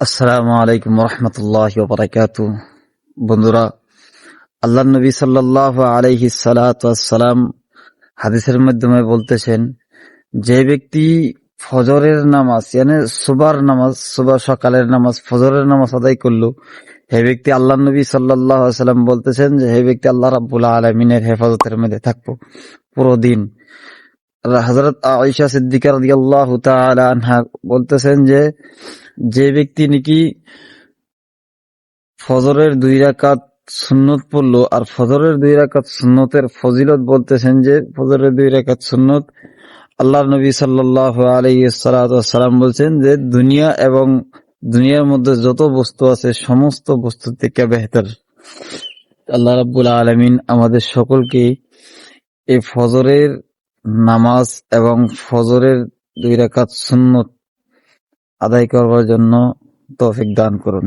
আসসালামু আলাইকুম রহমতুল্লাহ বারাকাত বন্ধুরা, আল্লাহ নবী সাল্লাহ আলাইহি সালাম হাদিসের মাধ্যমে বলতেছেন, যে ব্যক্তি ফজরের নামাজ মানে সুবার নামাজ, সুবার সকালের নামাজ, ফজরের নামাজ আদায় করল, হে ব্যক্তি আল্লাহ নবী সাল্লাহ সাল্লাম বলতেছেন যে, হে ব্যক্তি আল্লাহ রাব্বুল আলমিনের হেফাজতের মধ্যে থাকব পুরো দিন। হজরত আয়েশা সিদ্দিকা রাদিয়াল্লাহু আনহা বলতেছেন যে যে ব্যক্তি নাকি ফজরের দুই রাকাত সুন্নত পড়ল আর ফজরের দুই রাকাত সুন্নতের ফজিলত বলতেছেন যে, ফজরের দুই রাকাত সুন্নত আল্লাহ নবী সাল্লাহ আলাইসালাম বলছেন যে, দুনিয়া এবং দুনিয়ার মধ্যে যত বস্তু আছে, সমস্ত বস্তু থেকে বেহতর। আল্লাহ রাব্বুল আলমিন আমাদের সকলকে এই ফজরের নামাজ এবং ফজরের দুই রাকাত সুন্নত আদায় করবার জন্য তৌফিক দান করুন।